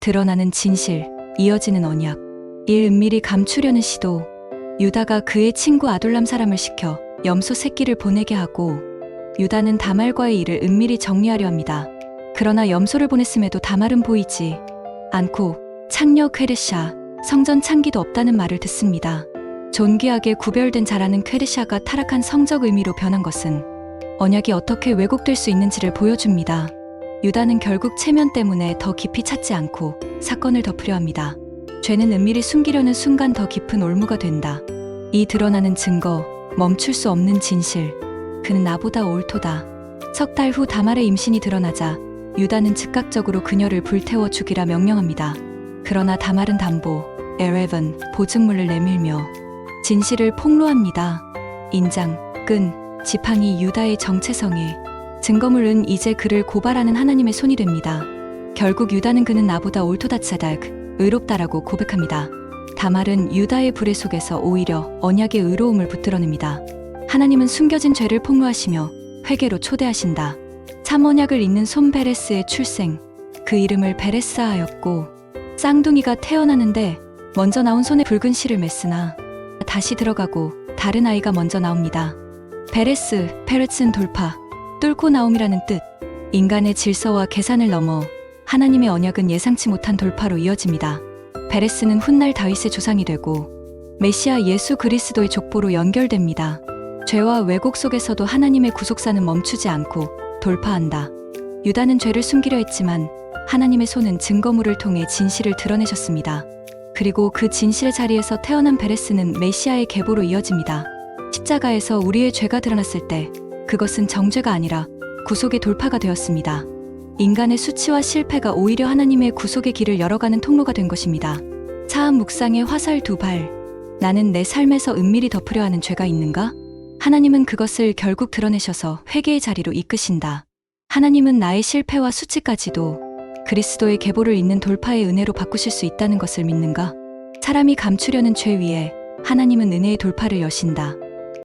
드러나는 진실, 이어지는 언약, 일 은밀히 감추려는 시도, 유다가 그의 친구 아둘람 사람을 시켜 염소 새끼를 보내게 하고 유다는 다말과의 일을 은밀히 정리하려 합니다. 그러나 염소를 보냈음에도 다말은 보이지 않고 창녀 쾌르샤, 성전 창기도 없다는 말을 듣습니다. 존귀하게 구별된 자라는 쾌르샤가 타락한 성적 의미로 변한 것은 언약이 어떻게 왜곡될 수 있는지를 보여줍니다. 유다는 결국 체면 때문에 더 깊이 찾지 않고 사건을 덮으려 합니다. 죄는 은밀히 숨기려는 순간 더 깊은 올무가 된다. 이 드러나는 증거, 멈출 수 없는 진실. 그는 나보다 옳도다. 석 달 후 다말의 임신이 드러나자 유다는 즉각적으로 그녀를 불태워 죽이라 명령합니다. 그러나 다말은 담보, 에레븐, 보증물을 내밀며 진실을 폭로합니다. 인장, 끈, 지팡이 유다의 정체성에 증거물은 이제 그를 고발하는 하나님의 손이 됩니다. 결국 유다는 그는 나보다 옳도다 차닥, 의롭다라고 고백합니다. 다말은 유다의 불의 속에서 오히려 언약의 의로움을 붙들어냅니다. 하나님은 숨겨진 죄를 폭로하시며 회개로 초대하신다. 참 언약을 잇는 손 베레스의 출생, 그 이름을 베레스하였고 쌍둥이가 태어나는데 먼저 나온 손에 붉은 실을 맸으나 다시 들어가고 다른 아이가 먼저 나옵니다. 베레스, 페르츠는 돌파, 뚫고 나옴이라는 뜻. 인간의 질서와 계산을 넘어 하나님의 언약은 예상치 못한 돌파로 이어집니다. 베레스는 훗날 다윗의 조상이 되고 메시아 예수 그리스도의 족보로 연결됩니다. 죄와 왜곡 속에서도 하나님의 구속사는 멈추지 않고 돌파한다. 유다는 죄를 숨기려 했지만 하나님의 손은 증거물을 통해 진실을 드러내셨습니다. 그리고 그 진실의 자리에서 태어난 베레스는 메시아의 계보로 이어집니다. 십자가에서 우리의 죄가 드러났을 때 그것은 정죄가 아니라 구속의 돌파가 되었습니다. 인간의 수치와 실패가 오히려 하나님의 구속의 길을 열어가는 통로가 된 것입니다. 차한 묵상의 화살 두 발. 나는 내 삶에서 은밀히 덮으려 하는 죄가 있는가? 하나님은 그것을 결국 드러내셔서 회개의 자리로 이끄신다. 하나님은 나의 실패와 수치까지도 그리스도의 계보를 잇는 돌파의 은혜로 바꾸실 수 있다는 것을 믿는가? 사람이 감추려는 죄 위에 하나님은 은혜의 돌파를 여신다.